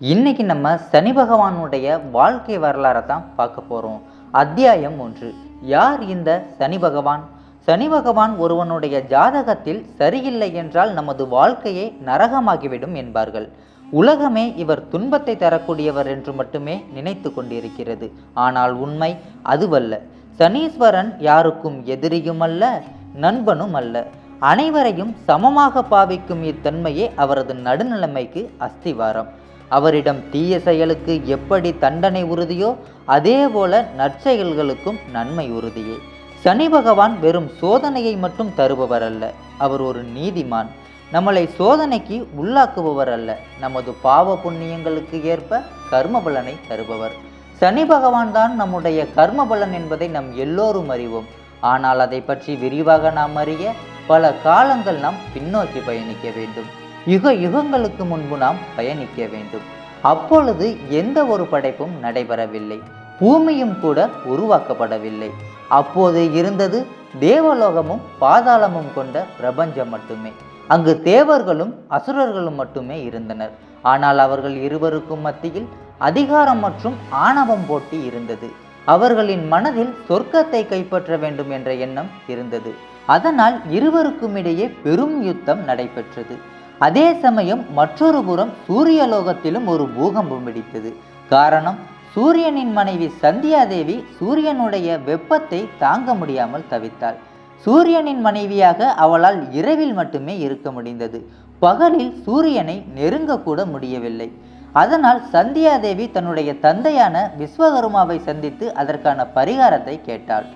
இன்னைக்கு நம்ம சனி பகவானுடைய வாழ்க்கை வரலாறை தான் பார்க்க போகிறோம் அத்தியாயம் ஒன்று. யார் இந்த சனி பகவான்? சனி பகவான் ஒருவனுடைய ஜாதகத்தில் சரியில்லை என்றால் நமது வாழ்க்கையை நரகமாகிவிடும் என்பார்கள். உலகமே இவர் துன்பத்தை தரக்கூடியவர் என்று மட்டுமே நினைத்து கொண்டிருக்கிறது. ஆனால் உண்மை அதுவல்ல. சனீஸ்வரன் யாருக்கும் எதிரியும் அல்ல நண்பனும் அல்ல. அனைவரையும் சமமாக பாவிக்கும் இத்தன்மையே அவரது நடுநிலைமைக்கு அஸ்திவாரம். அவரிடம் தீய செயலுக்கு எப்படி தண்டனை உறுதியோ அதே போல நற்செயல்களுக்கும் நன்மை உறுதியே. சனி பகவான் வெறும் சோதனையை மட்டும் தருபவர் அல்ல. அவர் ஒரு நீதிமான். நம்மளை சோதனைக்கு உள்ளாக்குபவர் அல்ல. நமது பாவ புண்ணியங்களுக்கு ஏற்ப கர்ம பலனை தருபவர். சனி பகவான் தான் நம்முடைய கர்ம பலன் என்பதை நம் எல்லோரும் அறிவோம். ஆனால் அதை பற்றி விரிவாக நாம் அறிய பல காலங்கள் நாம் பின்னோக்கி பயணிக்க வேண்டும். யுக யுகங்களுக்கு முன்பு நாம் பயணிக்க வேண்டும். அப்பொழுது எந்த ஒரு படைப்பும் நடைபெறவில்லை. பூமியும் கூட உருவாக்கப்படவில்லை. அப்போது இருந்தது தேவலோகமும் பாதாளமும் கொண்ட பிரபஞ்சம் மட்டுமே. அங்கு தேவர்களும் அசுரர்களும் மட்டுமே இருந்தனர். ஆனால் அவர்கள் இருவருக்கும் மத்தியில் அதிகாரம் மற்றும் ஆணவம் போட்டி இருந்தது. அவர்களின் மனதில் சொர்க்கத்தை கைப்பற்ற வேண்டும் என்ற எண்ணம் இருந்தது. அதனால் இருவருக்கும் இடையே பெரும் யுத்தம் நடைபெற்றது. அதே சமயம் மற்றொரு புறம் சூரியலோகத்திலும் ஒரு பூகம்பம் வெடித்தது. காரணம் சூரியனின் மனைவி சந்தியாதேவி சூரியனுடைய வெப்பத்தை தாங்க முடியாமல் தவித்தாள். சூரியனின் மனைவியாக அவளால் இரவில் மட்டுமே இருக்க முடிந்தது. பகலில் சூரியனை நெருங்கக்கூட முடியவில்லை. அதனால் சந்தியாதேவி தன்னுடைய தந்தையான விஸ்வகர்மாவை சந்தித்து அதற்கான பரிகாரத்தை கேட்டாள்.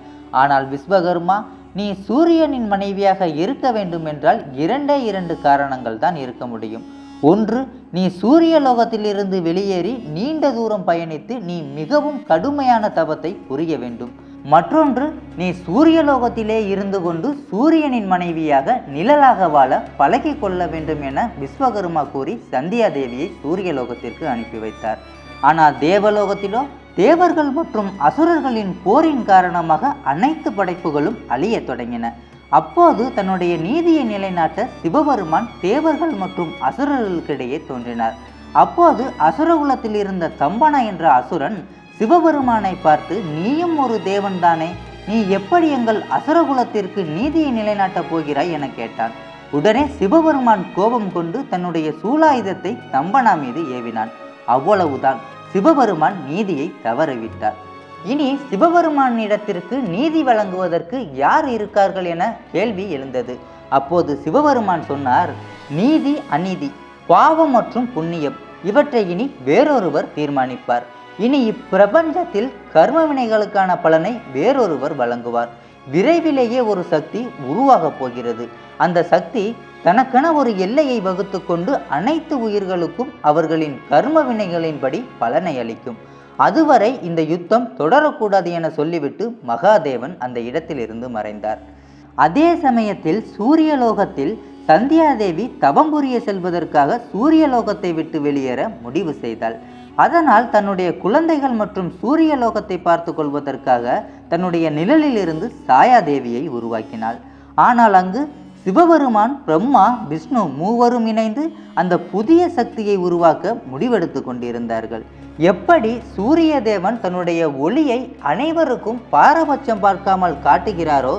ஆனால் விஸ்வகர்மா நீ சூரியனின் மனைவியாக இருக்க வேண்டும் என்றால் இரண்டே இரண்டு காரணங்கள் தான் இருக்க முடியும். ஒன்று நீ சூரிய லோகத்திலிருந்து வெளியேறி நீண்ட தூரம் பயணித்து நீ மிகவும் கடுமையான தவத்தை புரிய வேண்டும். மற்றொன்று நீ சூரியலோகத்திலே இருந்து கொண்டு சூரியனின் மனைவியாக நிழலாக வாழ பழகி கொள்ள வேண்டும் என விஸ்வகர்மா கூறி சந்தியாதேவியை சூரியலோகத்திற்கு அனுப்பி வைத்தார். ஆனால் தேவலோகத்திலோ தேவர்கள் மற்றும் அசுரர்களின் போரின் காரணமாக அனைத்து படைப்புகளும் அழிய தொடங்கின. அப்போது தன்னுடைய நீதியை நிலைநாட்ட சிவபெருமான் தேவர்கள் மற்றும் அசுரர்களுக்கிடையே தோன்றினார். அப்போது அசுரகுலத்தில் இருந்த தம்பனா என்ற அசுரன் சிவபெருமானை பார்த்து நீயும் ஒரு தேவன்தானே? நீ எப்படி எங்கள் அசுரகுலத்திற்கு நீதியை நிலைநாட்டப் போகிறாய்? என கேட்டான். உடனே சிவபெருமான் கோபம் கொண்டு தன்னுடைய சூலாயுதத்தை தம்பனா மீது ஏவினான். அவ்வளவுதான். சிவபெருமான் நீதியை தவறவிட்டார். இனி சிவபெருமானிடத்திற்கு நீதி வழங்குவதற்கு யார் இருக்கார்கள் என கேள்வி எழுந்தது. அப்போது சிவபெருமான் சொன்னார் நீதி அநீதி பாவம் மற்றும் புண்ணியம் இவற்றை இனி வேறொருவர் தீர்மானிப்பார். இனி இப்பிரபஞ்சத்தில் கர்ம வினைகளுக்கான பலனை வேறொருவர் வழங்குவார். விரைவிலேயே ஒரு சக்தி உருவாகப் போகிறது. அந்த சக்தி தனக்கென ஒரு எல்லையை வகுத்து கொண்டு அனைத்து உயிர்களுக்கும் அவர்களின் கர்ம வினைகளின்படி பலனை அளிக்கும். அதுவரை இந்த யுத்தம் தொடரக்கூடாது என சொல்லிவிட்டு மகாதேவன் அந்த இடத்திலிருந்து மறைந்தார். அதே சமயத்தில் சூரியலோகத்தில் சந்தியாதேவி தவம் புரிய செல்வதற்காக சூரியலோகத்தை விட்டு வெளியேற முடிவு செய்தாள். அதனால் தன்னுடைய குழந்தைகள் மற்றும் சூரியலோகத்தை பார்த்து கொள்வதற்காக தன்னுடைய நிழலிலிருந்து சாயாதேவியை உருவாக்கினாள். ஆனால் அங்கு சிவபெருமான் பிரம்மா விஷ்ணு மூவரும் இணைந்து அந்த புதிய சக்தியை உருவாக்க முடிவெடுத்து கொண்டிருந்தார்கள். எப்படி சூரிய தேவன் தன்னுடைய ஒளியை அனைவருக்கும் பாரபட்சம் பார்க்காமல் காட்டுகிறாரோ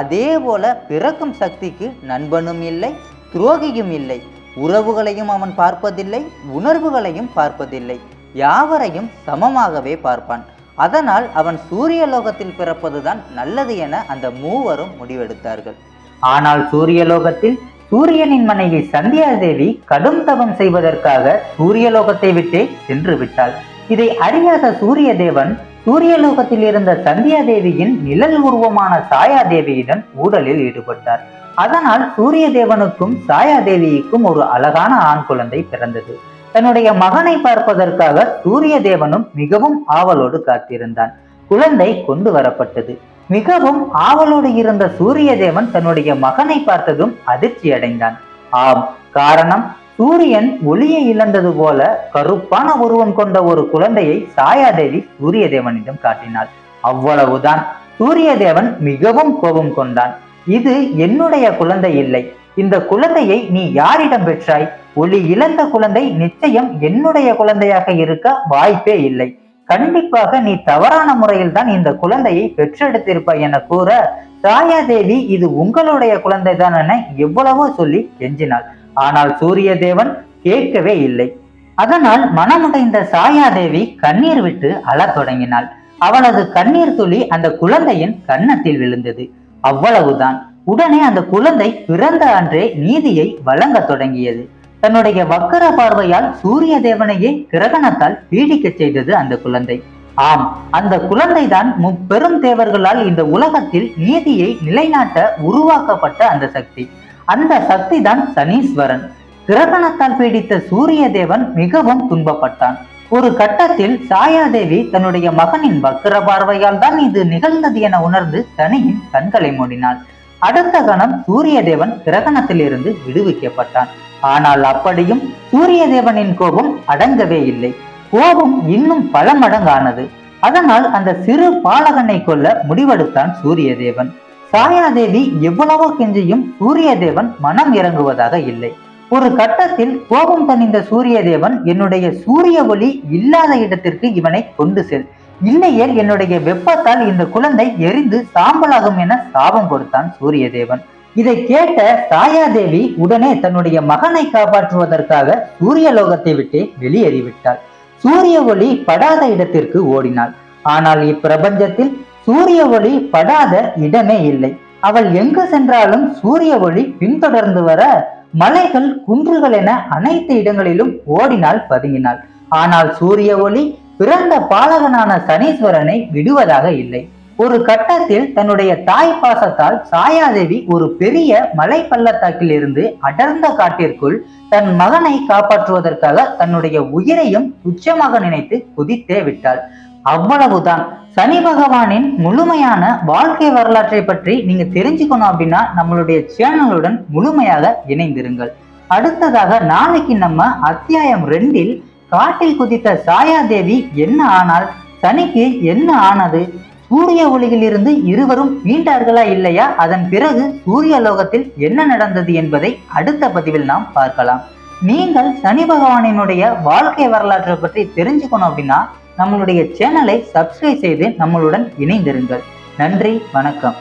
அதே போல பிறக்கும் சக்திக்கு நண்பனும் இல்லை துரோகியும் இல்லை. உறவுகளையும் அவன் பார்ப்பதில்லை உணர்வுகளையும் பார்ப்பதில்லை. யாவரையும் சமமாகவே பார்ப்பான். அதனால் அவன் சூரிய லோகத்தில் பிறப்பதுதான் நல்லது என அந்த மூவரும் முடிவெடுத்தார்கள். ஆனால் சூரியலோகத்தில் சூரியனின் மனைவி சந்தியாதேவி கடும் தவம் செய்வதற்காக சூரியலோகத்தை விட்டே சென்று விட்டாள். இதை அறியாத சூரிய தேவன் சூரியலோகத்தில் இருந்த சந்தியாதேவியின் நிழல் உருவமான சாயாதேவியுடன் ஊடலில் ஈடுபட்டார். அதனால் சூரிய தேவனுக்கும் சாயாதேவிக்கும் ஒரு அழகான ஆண் குழந்தை பிறந்தது. தன்னுடைய மகனை பார்ப்பதற்காக சூரிய தேவனும் மிகவும் ஆவலோடு காத்திருந்தான். குழந்தை கொண்டு வரப்பட்டது. மிகவும் ஆவலோடு இருந்த சூரிய தேவன் தன்னுடைய மகனை பார்த்ததும் அதிர்ச்சி அடைந்தான். ஆம் காரணம் சூரியன் ஒளியை இழந்தது போல கருப்பான உருவம் கொண்ட ஒரு குழந்தையை சாயாதேவி சூரிய தேவனிடம் காட்டினாள். அவ்வளவுதான் சூரிய தேவன் மிகவும் கோபம் கொண்டான். இது என்னுடைய குழந்தை இல்லை. இந்த குழந்தையை நீ யாரிடம் பெற்றாய்? ஒளி இழந்த குழந்தை நிச்சயம் என்னுடைய குழந்தையாக இருக்க வாய்ப்பே இல்லை. கண்டிப்பாக நீ தவறான முறையில் தான் இந்த குழந்தையை பெற்றெடுத்திருப்பாய் என கூற சாயாதேவி இது உங்களுடைய குழந்தைதான் என எவ்வளவோ சொல்லி கெஞ்சினாள். ஆனால் சூரிய தேவன் கேட்கவே இல்லை. அதனால் மனமுடைந்த சாயாதேவி கண்ணீர் விட்டு அழத் தொடங்கினாள். அவளது கண்ணீர் துளி அந்த குழந்தையின் கன்னத்தில் விழுந்தது. அவ்வளவுதான். உடனே அந்த குழந்தை பிறந்த அன்றே நீதியை வழங்க தொடங்கியது. தன்னுடைய வக்கர பார்வையால் சூரிய தேவனையே கிரகணத்தால் பீடிக்கச் செய்தது அந்த குழந்தை. ஆம் அந்த குழந்தைதான் முப்பெரும் தேவர்களால் இந்த உலகத்தில் நீதியை நிலைநாட்ட உருவாக்கப்பட்ட அந்த சக்தி. அந்த சக்தி தான் சனீஸ்வரன். கிரகணத்தால் பீடித்த சூரிய தேவன் மிகவும் துன்பப்பட்டான். ஒரு கட்டத்தில் சாயாதேவி தன்னுடைய மகனின் வக்கர பார்வையால் தான் இது நிகழ்ந்தது என உணர்ந்து சனியின் கண்களை மூடினாள். அடுத்த கணம் சூரிய தேவன் கிரகணத்திலிருந்து விடுவிக்கப்பட்டான். ஆனால் அப்படியும் சூரிய தேவனின் கோபம் அடங்கவே இல்லை. கோபம் இன்னும் பல மடங்கானது. அதனால் அந்த சிறு பாலகனை கொல்ல முடிவெடுத்தான் சூரிய தேவன் சாயாதேவி எவ்வளவோ கெஞ்சியும் சூரிய தேவன் மனம் இறங்குவதாக இல்லை. ஒரு கட்டத்தில் கோபம் தணிந்த சூரிய தேவன் என்னுடைய சூரிய ஒளி இல்லாத இடத்திற்கு இவனை கொண்டு செல். இல்லையேல் என்னுடைய வெப்பத்தால் இந்த குழந்தை எரிந்து சாம்பலாகும் என சாபம் கொடுத்தான் சூரிய தேவன் இதை கேட்ட சாயாதேவி உடனே தன்னுடைய மகனை காப்பாற்றுவதற்காக சூரிய லோகத்தை விட்டே வெளியேறிவிட்டாள். சூரிய ஒளி படாத இடத்திற்கு ஓடினாள். ஆனால் இப்பிரபஞ்சத்தில் சூரிய ஒளி படாத இடமே இல்லை. அவள் எங்கு சென்றாலும் சூரிய ஒளி பின்தொடர்ந்து வர மலைகள் குன்றுகள் என அனைத்து இடங்களிலும் ஓடினால் பதுங்கினாள். ஆனால் சூரிய ஒளி பிறந்த பாலகனான சனீஸ்வரனை விடுவதாக இல்லை. ஒரு கட்டத்தில் தன்னுடைய தாய் பாசத்தால் சாயாதேவி ஒரு பெரிய மலை பள்ளத்தாக்கில் இருந்து அடர்ந்த காட்டிற்குள் தன் மகனை காப்பாற்றுவதற்காக தன்னுடைய உயிரையும் துச்சமாக நினைத்து குதித்தே விட்டாள். அவ்வளவுதான். சனி பகவானின் முழுமையான வாழ்க்கை வரலாற்றை பற்றி நீங்க தெரிஞ்சுக்கணும் அப்படின்னா நம்மளுடைய சேனலுடன் முழுமையாக இணைந்திருங்கள். அடுத்ததாக நாளைக்கு நம்ம அத்தியாயம் ரெண்டில் காட்டில் குதித்த சாயாதேவி என்ன ஆனால்? சனிக்கு என்ன ஆனது? சூரிய ஒளியிலிருந்து இருவரும் மீண்டார்களா இல்லையா? அதன் பிறகு சூரிய லோகத்தில் என்ன நடந்தது என்பதை அடுத்த பதிவில் நாம் பார்க்கலாம். நீங்கள் சனி பகவானினுடைய வாழ்க்கை வரலாற்றை பற்றி தெரிஞ்சுக்கணும் அப்படின்னா நம்மளுடைய சேனலை சப்ஸ்கிரைப் செய்து நம்மளுடன் இணைந்திருங்கள். நன்றி வணக்கம்.